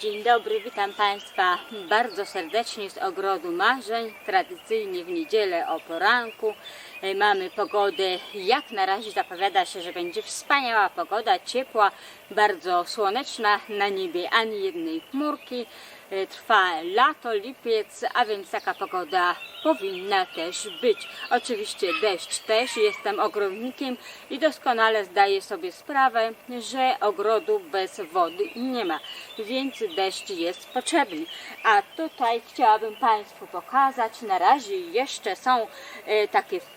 Dzień dobry, witam Państwa bardzo serdecznie z Ogrodu Marzeń. Tradycyjnie w niedzielę o poranku. E, Mamy pogodę, jak na razie zapowiada się, że będzie wspaniała pogoda, ciepła, bardzo słoneczna, na niebie ani jednej chmurki. E, Trwa lato, lipiec, a więc taka pogoda powinna też być. Oczywiście deszcz też, jestem ogrodnikiem i doskonale zdaję sobie sprawę, że ogrodu bez wody nie ma, więc deszcz jest potrzebny. A tutaj chciałabym Państwu pokazać, na razie jeszcze są e, takie w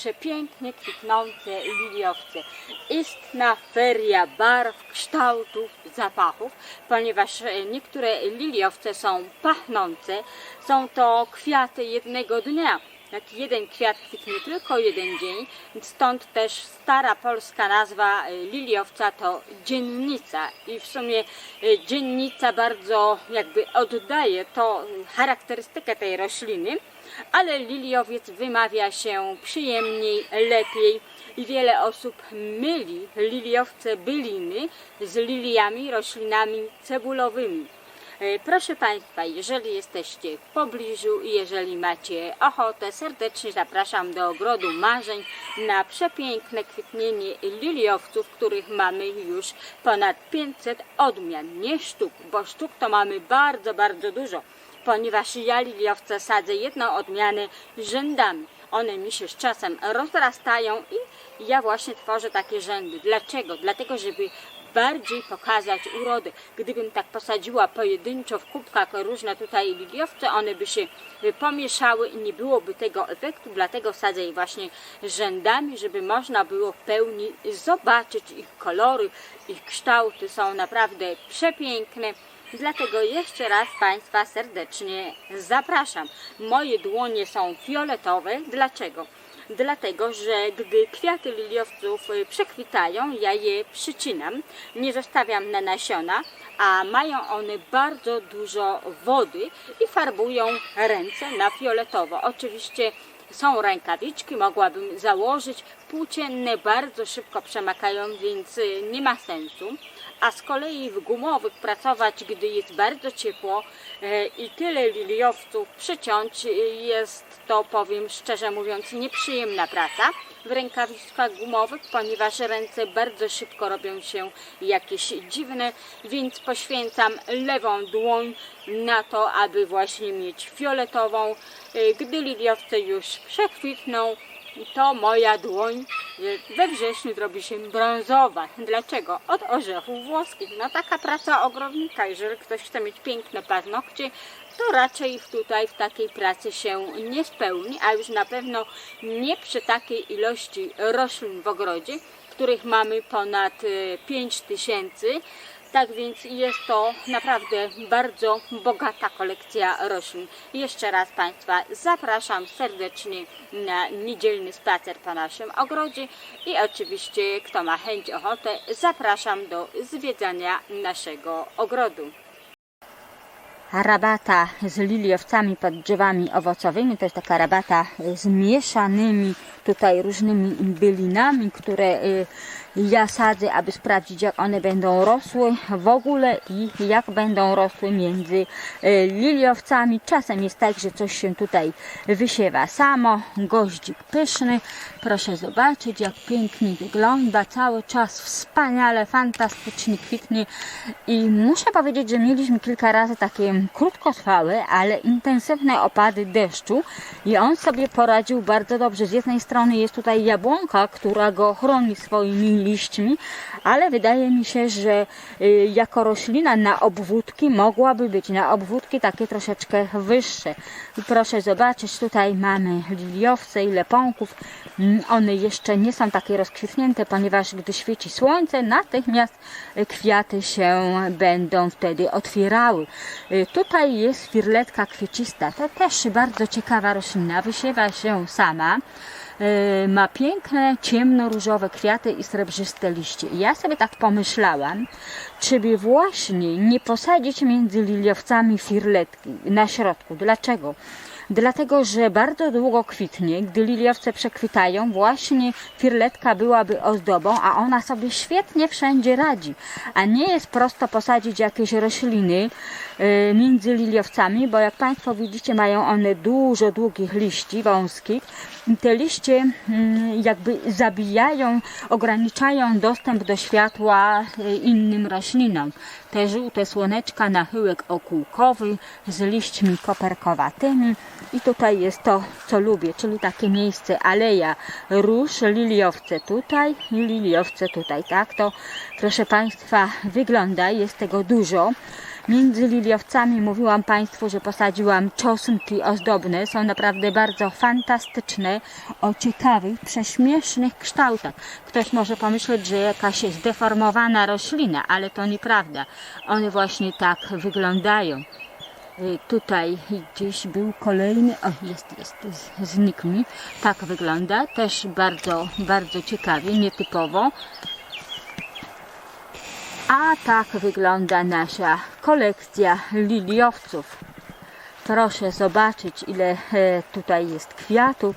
przepięknie kwitnące liliowce. Istna feria barw, kształtów, zapachów, ponieważ e, niektóre liliowce są pachnące. Są to kwiaty jednego dnia. Jak jeden kwiat kwitnie tylko jeden dzień, stąd też stara polska nazwa e, liliowca to dziennica i w sumie e, dziennica bardzo jakby oddaje to charakterystykę tej rośliny, ale liliowiec wymawia się przyjemniej, lepiej i wiele osób myli liliowce byliny z liliami, roślinami cebulowymi. E, Proszę Państwa, jeżeli jesteście w pobliżu i jeżeli macie ochotę, serdecznie zapraszam do Ogrodu Marzeń na przepiękne kwitnienie liliowców, których mamy już ponad 500 odmian. Nie sztuk, bo sztuk to mamy bardzo, bardzo dużo, ponieważ ja liliowce sadzę jedną odmianę rzędami. One mi się z czasem rozrastają i ja właśnie tworzę takie rzędy. Dlaczego? Dlatego, żeby bardziej pokazać urodę. Gdybym tak posadziła pojedynczo w kubkach różne tutaj liliowce, one by się pomieszały i nie byłoby tego efektu, dlatego sadzę je właśnie rzędami, żeby można było w pełni zobaczyć ich kolory, ich kształty są naprawdę przepiękne. Dlatego jeszcze raz Państwa serdecznie zapraszam. Moje dłonie są fioletowe. Dlaczego? Dlatego, że gdy kwiaty liliowców y, przekwitają, ja je przycinam, nie zostawiam na nasiona, a mają one bardzo dużo wody i farbują ręce na fioletowo. Oczywiście są rękawiczki, mogłabym założyć. Płócienne bardzo szybko przemakają, więc y, nie ma sensu. A z kolei w gumowych pracować, gdy jest bardzo ciepło e, i tyle liliowców przyciąć, y, jest to, powiem szczerze mówiąc, nieprzyjemna praca w rękawiczkach gumowych, ponieważ ręce bardzo szybko robią się jakieś dziwne, więc poświęcam lewą dłoń na to, aby właśnie mieć fioletową. Gdy liliowce już przekwitną, to moja dłoń e, we wrześniu zrobi się brązowa. Dlaczego? Od orzechów włoskich. No taka praca ogrodnika. Jeżeli ktoś chce mieć piękne paznokcie, to raczej tutaj w takiej pracy się nie spełni, a już na pewno nie przy takiej ilości roślin w ogrodzie, których mamy ponad 5 tysięcy. Tak więc jest to naprawdę bardzo bogata kolekcja roślin. Jeszcze raz Państwa zapraszam serdecznie na niedzielny spacer po naszym ogrodzie i oczywiście kto ma chęć, ochotę, zapraszam do zwiedzania naszego ogrodu. Rabata z liliowcami pod drzewami owocowymi. To jest taka rabata z mieszanymi tutaj różnymi bylinami, które y, ja sadzę, aby sprawdzić jak one będą rosły w ogóle i jak będą rosły między y, liliowcami. Czasem jest tak, że coś się tutaj wysiewa samo. Goździk pyszny. Proszę zobaczyć jak pięknie wygląda. Cały czas wspaniale, fantastycznie kwitnie i muszę powiedzieć, że mieliśmy kilka razy takie krótkotrwałe, ale intensywne opady deszczu i on sobie poradził bardzo dobrze. Z jednej strony jest tutaj jabłonka, która go chroni swoimi liśćmi, ale wydaje mi się, że y, jako roślina na obwódki mogłaby być na obwódki takie troszeczkę wyższe. Proszę zobaczyć, tutaj mamy liliowce i leponków. Mm, One jeszcze nie są takie rozkwitnięte, ponieważ gdy świeci słońce, natychmiast y, kwiaty się będą wtedy otwierały. Y, Tutaj jest firletka kwiecista. To też bardzo ciekawa roślina. Wysiewa się sama. Y, Ma piękne, ciemno-różowe kwiaty i srebrzyste liście. Ja sobie tak pomyślałam, czy by właśnie nie posadzić między liliowcami firletki na środku. Dlaczego? dlatego że bardzo długo kwitnie. Gdy liliowce przekwitają, właśnie firletka byłaby ozdobą, a ona sobie świetnie wszędzie radzi. A nie jest prosto posadzić jakieś rośliny między liliowcami, bo jak Państwo widzicie, mają one dużo długich liści, wąskich. Te liście mm, jakby zabijają, ograniczają dostęp do światła y, innym roślinom. Te żółte słoneczka na chyłek okółkowy z liśćmi koperkowatymi. I tutaj jest to, co lubię, czyli takie miejsce aleja róż, liliowce tutaj i liliowce tutaj. Tak to, proszę Państwa, wygląda. Jest tego dużo. Między liliowcami mówiłam Państwu, że posadziłam czosnki ozdobne. Są naprawdę bardzo fantastyczne, o ciekawych, prześmiesznych kształtach. Ktoś może pomyśleć, że jakaś zdeformowana roślina, ale to nieprawda. One właśnie tak wyglądają. Y, Tutaj gdzieś był kolejny, o jest, jest, znikł mi. Tak wygląda, też bardzo, bardzo ciekawie, nietypowo. A tak wygląda nasza kolekcja liliowców. Proszę zobaczyć, ile e, tutaj jest kwiatów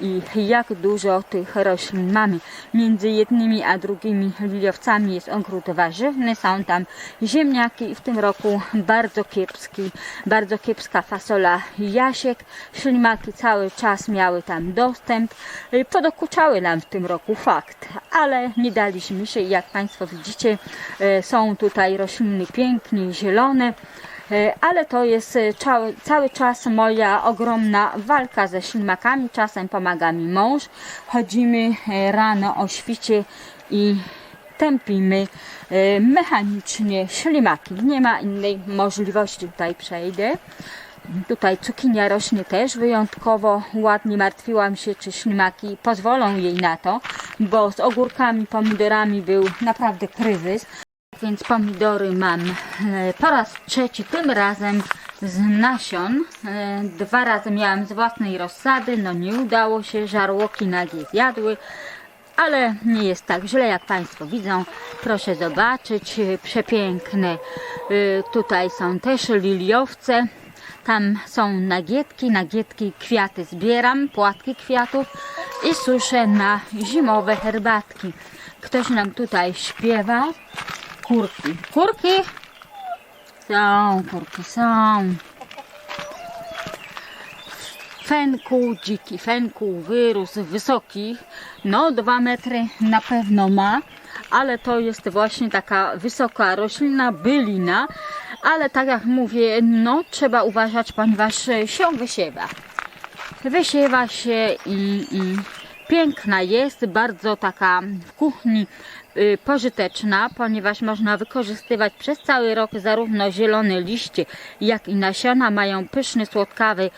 i jak dużo tych roślin mamy. Między jednymi a drugimi liliowcami jest ogród warzywny, są tam ziemniaki i w tym roku bardzo kiepski, bardzo kiepska fasola jasiek. Ślimaki cały czas miały tam dostęp. E, Podokuczały nam w tym roku fakt, ale nie daliśmy się jak Państwo widzicie e, są tutaj rośliny pięknie zielone. E, ale to jest e, cały, cały czas moja ogromna walka ze ślimakami. Czasem pomaga mi mąż. Chodzimy e, rano o świcie i tępimy mechanicznie ślimaki. Nie ma innej możliwości. Tutaj przejdę. Tutaj cukinia rośnie też wyjątkowo ładnie. Martwiłam się, czy ślimaki pozwolą jej na to, bo z ogórkami, pomidorami był naprawdę kryzys. Więc pomidory mam e, po raz trzeci, tym razem z nasion. E, Dwa razy miałam z własnej rozsady, no nie udało się, żarłoki nagie zjadły. Ale nie jest tak źle, jak Państwo widzą. Proszę zobaczyć, e, przepiękne. Tutaj są też liliowce. Tam są nagietki, nagietki, kwiaty zbieram, płatki kwiatów i suszę na zimowe herbatki. Ktoś nam tutaj śpiewa. Kurki. Kurki? Są, kurki są. Fenku, dziki fenku wyrósł wysoki, no dwa metry na pewno ma, ale to jest właśnie taka wysoka roślina, bylina, ale tak jak mówię, no trzeba uważać, ponieważ się wysiewa. Wysiewa się i, i piękna jest, bardzo taka w kuchni pożyteczna, ponieważ można wykorzystywać przez cały rok zarówno zielone liście, jak i nasiona. Mają pyszny, słodkawy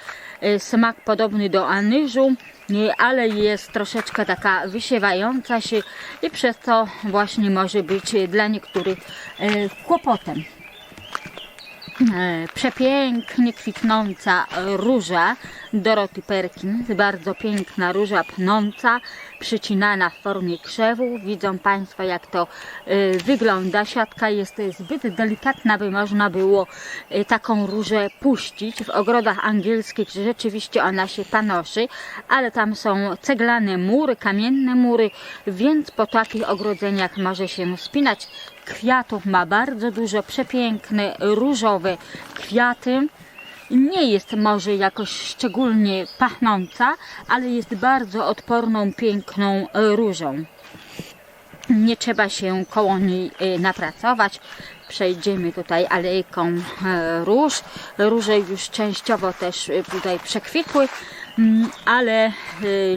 y, smak podobny do anyżu, y, ale jest troszeczkę taka wysiewająca się i przez to właśnie może być y, dla niektórych y, kłopotem. Przepięknie kwitnąca róża Doroty Perkins, bardzo piękna róża pnąca, przycinana w formie krzewu. Widzą Państwo jak to e, wygląda. Siatka jest zbyt delikatna, by można było e, taką różę puścić. W ogrodach angielskich rzeczywiście ona się panoszy, ale tam są ceglane mury, kamienne mury, więc po takich ogrodzeniach może się spinać. Kwiatów ma bardzo dużo, przepiękne, różowe kwiaty. Nie jest może jakoś szczególnie pachnąca, ale jest bardzo odporną, piękną różą. Nie trzeba się koło niej y, napracować. Przejdziemy tutaj alejką e, róż. Róże już częściowo też y, tutaj przekwitły, mm, ale y,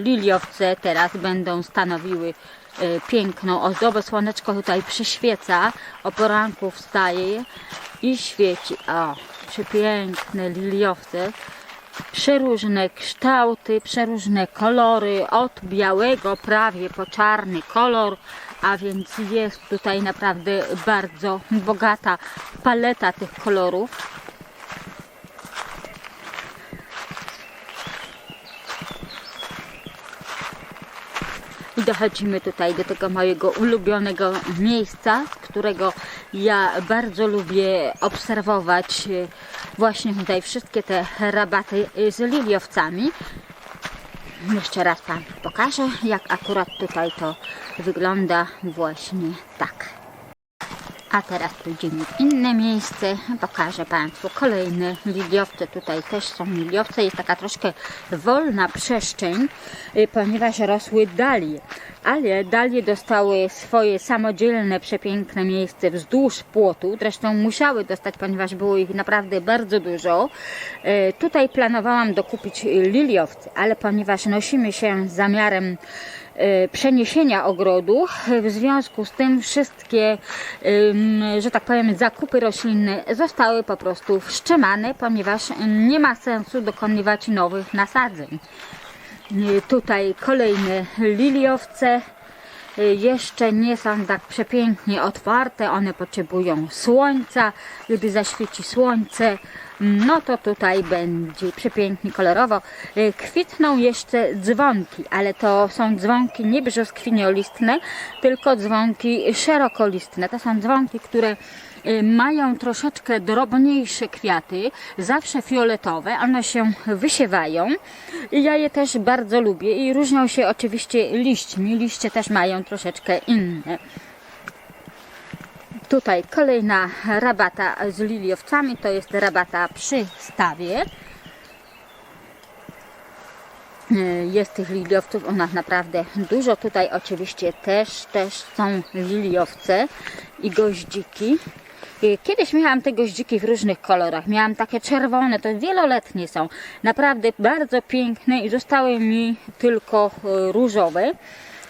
liliowce teraz będą stanowiły piękną ozdobę. Słoneczko tutaj przyświeca, o poranku wstaje i świeci. O, przepiękne liliowce przeróżne kształty, przeróżne kolory, od białego prawie po czarny kolor, a więc jest tutaj naprawdę bardzo bogata paleta tych kolorów. Dochodzimy tutaj do tego mojego ulubionego miejsca, którego ja bardzo lubię obserwować właśnie tutaj wszystkie te rabaty y, z liliowcami. Jeszcze raz Wam pokażę, jak akurat tutaj to wygląda właśnie tak. A teraz pójdziemy w inne miejsce. Pokażę Państwu kolejne liliowce. Tutaj też są liliowce. Jest taka troszkę wolna przestrzeń, y, ponieważ rosły dalie. Ale dalie dostały swoje samodzielne, przepiękne miejsce wzdłuż płotu. Zresztą musiały dostać, ponieważ było ich naprawdę bardzo dużo. Y, Tutaj planowałam dokupić liliowce, ale ponieważ nosimy się z zamiarem przeniesienia ogrodu. W związku z tym wszystkie, że tak powiem, zakupy roślinne zostały po prostu wstrzymane, ponieważ nie ma sensu dokonywać nowych nasadzeń. Y, Tutaj kolejne liliowce. Y, Jeszcze nie są tak przepięknie otwarte, one potrzebują słońca. Gdy zaświeci słońce, no to tutaj będzie przepięknie kolorowo. Y, Kwitną jeszcze dzwonki, ale to są dzwonki nie brzoskwiniolistne, tylko dzwonki szerokolistne. To są dzwonki, które y, mają troszeczkę drobniejsze kwiaty, zawsze fioletowe, one się wysiewają i ja je też bardzo lubię i różnią się oczywiście liśćmi, liście też mają troszeczkę inne. Tutaj kolejna rabata z liliowcami, to jest rabata przy stawie. Y, Jest tych liliowców u nas naprawdę dużo. Tutaj oczywiście też, też są liliowce i goździki. Y, Kiedyś miałam te goździki w różnych kolorach. Miałam takie czerwone, to wieloletnie są. Naprawdę bardzo piękne i zostały mi tylko y, różowe.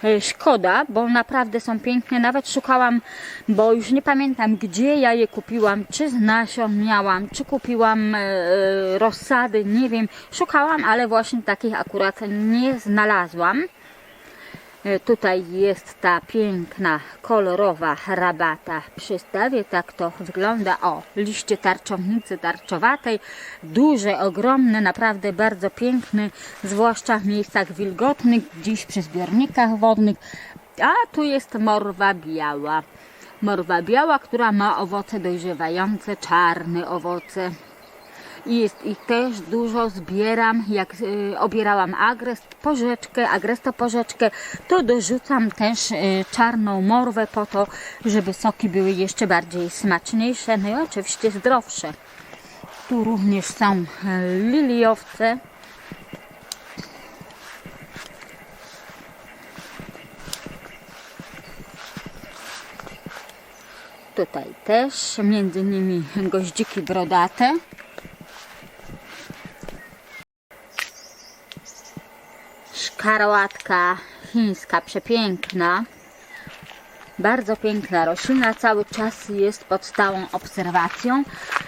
Y, Szkoda, bo naprawdę są piękne. Nawet szukałam, bo już nie pamiętam gdzie ja je kupiłam, czy z nasion miałam, czy kupiłam e, e, rozsady, nie wiem. Szukałam, ale właśnie takich akurat nie znalazłam. E, Tutaj jest ta piękna, kolorowa rabata przy stawie. Tak to wygląda. O, liście tarczownicy tarczowatej. Duże, ogromne, naprawdę bardzo piękne, zwłaszcza w miejscach wilgotnych, gdzieś przy zbiornikach wodnych. A tu jest morwa biała. Morwa biała, która ma owoce dojrzewające, czarne owoce. I jest ich też dużo, zbieram, jak y, obierałam agres, porzeczkę, agresto porzeczkę, to dorzucam też y, czarną morwę po to, żeby soki były jeszcze bardziej smaczniejsze, no i oczywiście zdrowsze. Tu również są y, liliowce. Tutaj też, między nimi goździki brodate. Szkarłatka chińska, przepiękna. Bardzo piękna roślina, cały czas jest pod stałą obserwacją.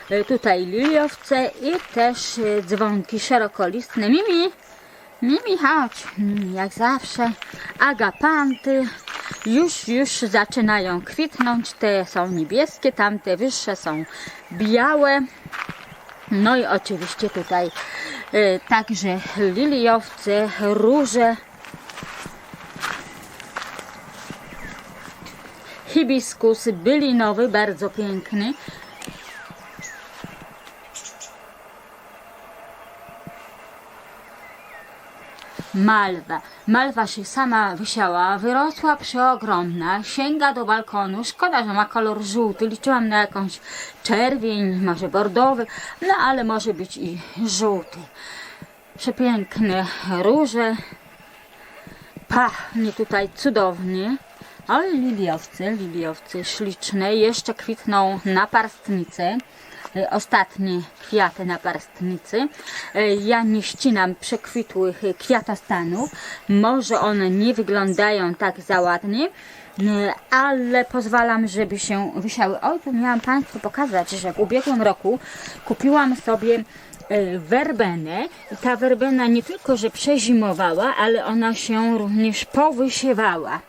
E, Tutaj liliowce i też e, dzwonki szerokolistne. Mimi, Mimi, chodź. Mm, Jak zawsze agapanty już, już zaczynają kwitnąć. Te są niebieskie, tamte wyższe są białe. No i oczywiście tutaj także liliowce, róże, hibiskus bylinowy, bardzo piękny. Malwa. Malwa się sama wysiała, wyrosła przeogromna, sięga do balkonu. Szkoda, że ma kolor żółty. Liczyłam na jakąś czerwień, może bordowy, no ale może być i żółty. Przepiękne róże. Pachnie tutaj cudownie. Ale liliowce, liliowce śliczne, jeszcze kwitną naparstnice. Ostatnie kwiaty naparstnicy. E, Ja nie ścinam przekwitłych e, kwiatostanów. Może one nie wyglądają tak za ładnie, e, ale pozwalam, żeby się wysiały. Oj, to miałam Państwu pokazać, że w ubiegłym roku kupiłam sobie e, werbenę. Ta werbena nie tylko, że przezimowała, ale ona się również powysiewała.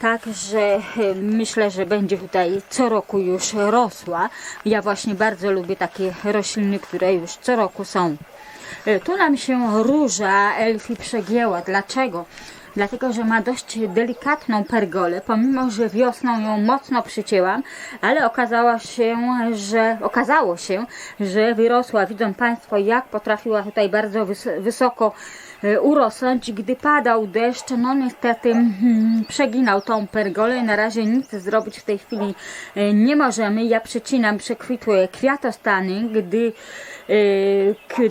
Także e, myślę, że będzie tutaj co roku już rosła. Ja właśnie bardzo lubię takie rośliny, które już co roku są. E, Tu nam się róża elfi przegięła. Dlaczego? dlatego że ma dość delikatną pergolę, pomimo że wiosną ją mocno przycięłam, ale okazało się, że okazało się, że wyrosła. Widzą Państwo, jak potrafiła tutaj bardzo wys- wysoko urosnąć, gdy padał deszcz, no niestety mm, przeginał tą pergolę. I na razie nic zrobić w tej chwili e, nie możemy. Ja przecinam przekwitłe kwiatostany, gdy e,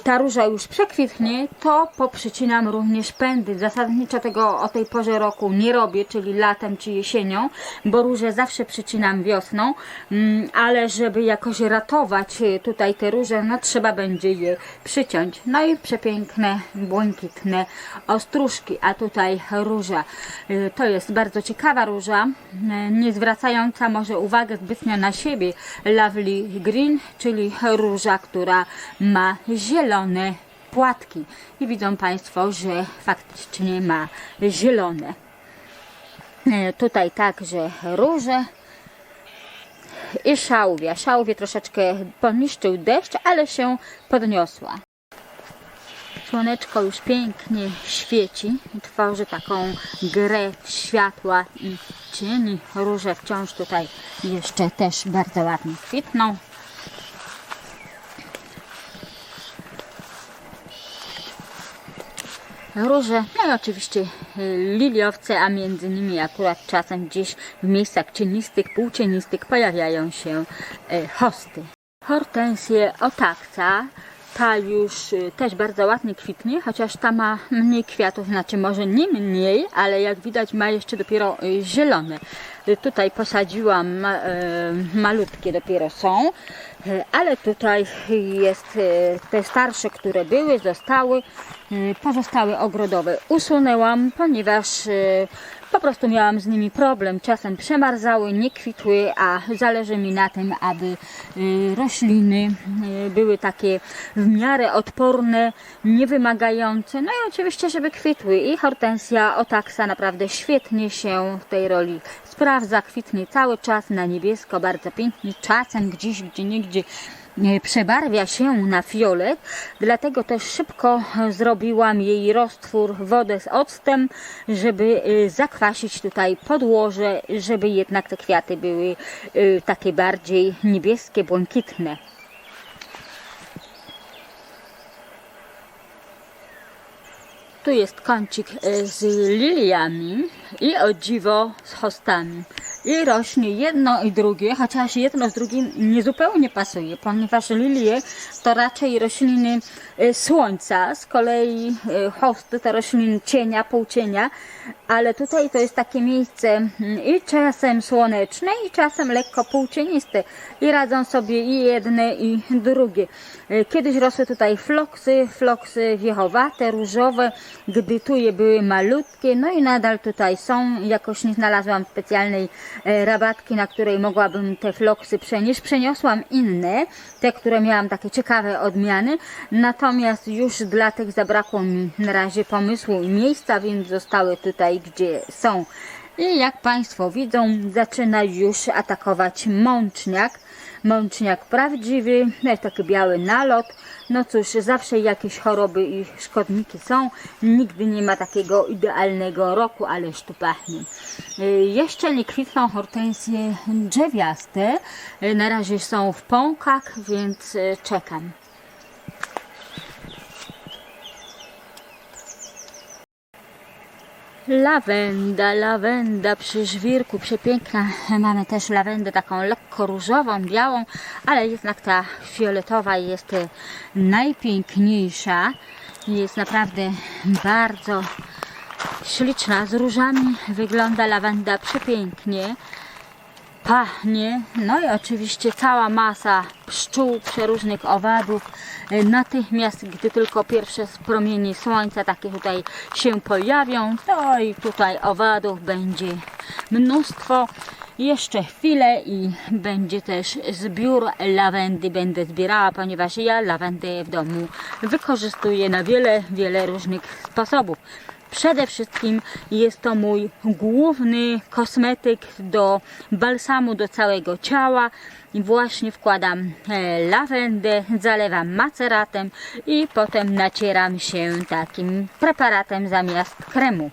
ta róża już przekwitnie, to poprzecinam również pędy. Zasadniczo tego o tej porze roku nie robię, czyli latem czy jesienią, bo róże zawsze przycinam wiosną, mm, ale żeby jakoś ratować e, tutaj te róże, no trzeba będzie je przyciąć. No i przepiękne, błękitne ostróżki, a tutaj róża. E, To jest bardzo ciekawa róża, nie zwracająca może uwagę zbytnio na siebie. Lovely Green, czyli róża, która ma zielone płatki. I widzą Państwo, że faktycznie ma zielone. E, Tutaj także róże i szałwia. Szałwie troszeczkę poniszczył deszcz, ale się podniosła. Słoneczko już pięknie świeci i tworzy taką grę światła i cieni. Róże wciąż tutaj jeszcze też bardzo ładnie kwitną. Róże, no i oczywiście y, liliowce, a między nimi akurat czasem gdzieś w miejscach cienistych, półcienistych pojawiają się y, hosty. Hortensje otakca, ta już y, też bardzo ładnie kwitnie, chociaż ta ma mniej kwiatów, znaczy może nie mniej, ale jak widać ma jeszcze dopiero zielone. Tutaj posadziłam y, malutkie dopiero są, y, ale tutaj jest y, te starsze, które były, zostały, y, pozostałe ogrodowe. Usunęłam, ponieważ po prostu miałam z nimi problem. Czasem przemarzały, nie kwitły, a zależy mi na tym, aby y, rośliny y, były takie w miarę odporne, niewymagające. No i oczywiście, żeby kwitły. I hortensja otaksa naprawdę świetnie się w tej roli sprawdza. Kwitnie cały czas na niebiesko, bardzo pięknie. Czasem gdzieś, gdzie niegdzie przebarwia się na fiolet, dlatego też szybko zrobiłam jej roztwór wodę z octem, żeby e, zakwasić tutaj podłoże, żeby jednak te kwiaty były e, takie bardziej niebieskie, błękitne. Tu jest kącik e, z liliami i o dziwo z hostami. I rośnie jedno i drugie, chociaż jedno z drugim nie zupełnie pasuje, ponieważ lilie to raczej rośliny e, słońca, z kolei e, hosty to rośliny cienia, półcienia, ale tutaj to jest takie miejsce mm, i czasem słoneczne, i czasem lekko półcieniste i radzą sobie i jedne i drugie. E, Kiedyś rosły tutaj floksy, floksy wiechowate, różowe, gdy tu je były malutkie, no i nadal tutaj są. Jakoś nie znalazłam specjalnej e, rabatki, na której mogłabym te floksy przenieść. Przeniosłam inne, te, które miałam takie ciekawe odmiany, natomiast już dla tych zabrakło mi na razie pomysłu i miejsca, więc zostały tutaj, gdzie są. I jak Państwo widzą, zaczyna już atakować mączniak. Mączniak prawdziwy, taki biały nalot. No cóż, zawsze jakieś choroby i szkodniki są. Nigdy nie ma takiego idealnego roku, ależ tu pachnie. Y, Jeszcze nie kwitną hortensje drzewiaste. Y, Na razie są w pąkach, więc y, czekam. Lawenda, lawenda przy żwirku, przepiękna. Mamy też lawendę taką lekko różową, białą, ale jednak ta fioletowa jest najpiękniejsza. Jest naprawdę bardzo śliczna. Z różami wygląda lawenda przepięknie pachnie. No i oczywiście cała masa pszczół, przeróżnych owadów. E, Natychmiast, gdy tylko pierwsze promienie słońca takie tutaj się pojawią, to i tutaj owadów będzie mnóstwo. Jeszcze chwilę i będzie też zbiór lawendy. Będę zbierała, ponieważ ja lawendę w domu wykorzystuję na wiele, wiele różnych sposobów. Przede wszystkim jest to mój główny kosmetyk do balsamu do całego ciała. Właśnie wkładam e, lawendę, zalewam maceratem i potem nacieram się takim preparatem zamiast kremu.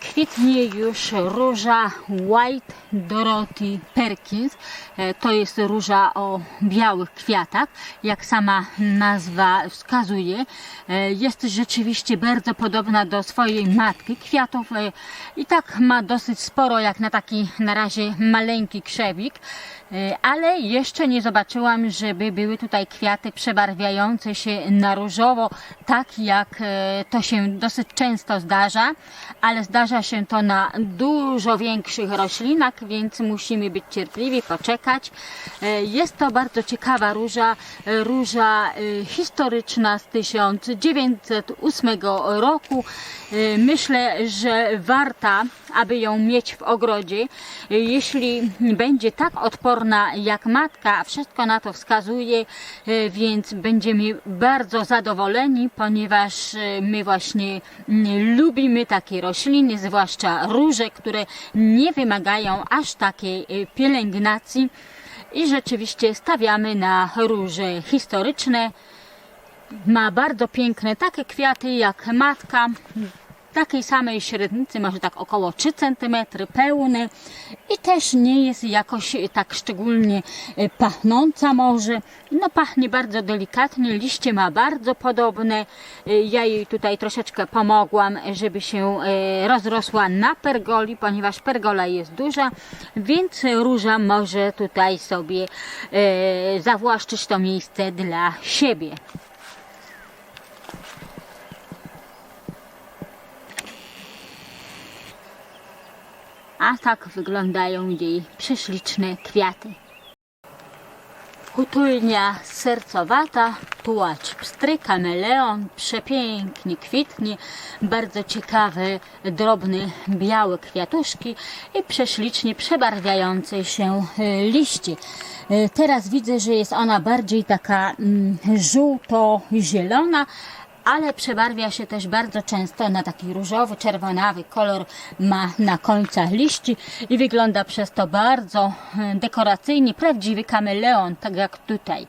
Kwitnie już róża White Dorothy Perkins. E, To jest róża o białych kwiatach, jak sama nazwa wskazuje. E, Jest rzeczywiście bardzo podobna do swojej matki. Kwiatów e, i tak ma dosyć sporo, jak na taki na razie maleńki krzewik. Ale jeszcze nie zobaczyłam, żeby były tutaj kwiaty przebarwiające się na różowo, tak jak to się dosyć często zdarza, ale zdarza się to na dużo większych roślinach, więc musimy być cierpliwi, poczekać. E, Jest to bardzo ciekawa róża, e, róża e, historyczna z 1908 roku. E, Myślę, że warta, aby ją mieć w ogrodzie, E, jeśli będzie tak odporna jak matka, a wszystko na to wskazuje, e, więc będziemy bardzo zadowoleni, ponieważ my właśnie mm, lubimy takie rośliny, zwłaszcza róże, które nie wymagają aż takiej pielęgnacji i rzeczywiście stawiamy na róże historyczne. Ma bardzo piękne takie kwiaty jak matka, takiej samej średnicy, może tak około 3 cm, pełne i też nie jest jakoś tak szczególnie e, pachnąca może. No pachnie bardzo delikatnie, liście ma bardzo podobne. E, Ja jej tutaj troszeczkę pomogłam, żeby się e, rozrosła na pergoli, ponieważ pergola jest duża, więc róża może tutaj sobie zawłaszczyć to miejsce dla siebie. A tak wyglądają jej prześliczne kwiaty. Hutulnia sercowata, tułacz pstry, kameleon, przepięknie kwitnie, bardzo ciekawe, drobne, białe kwiatuszki i prześlicznie przebarwiające się e, liście. E, Teraz widzę, że jest ona bardziej taka mm, żółto-zielona, ale przebarwia się też bardzo często na taki różowy, czerwonawy kolor ma na końcach liści i wygląda przez to bardzo e, dekoracyjnie, prawdziwy kameleon, tak jak tutaj.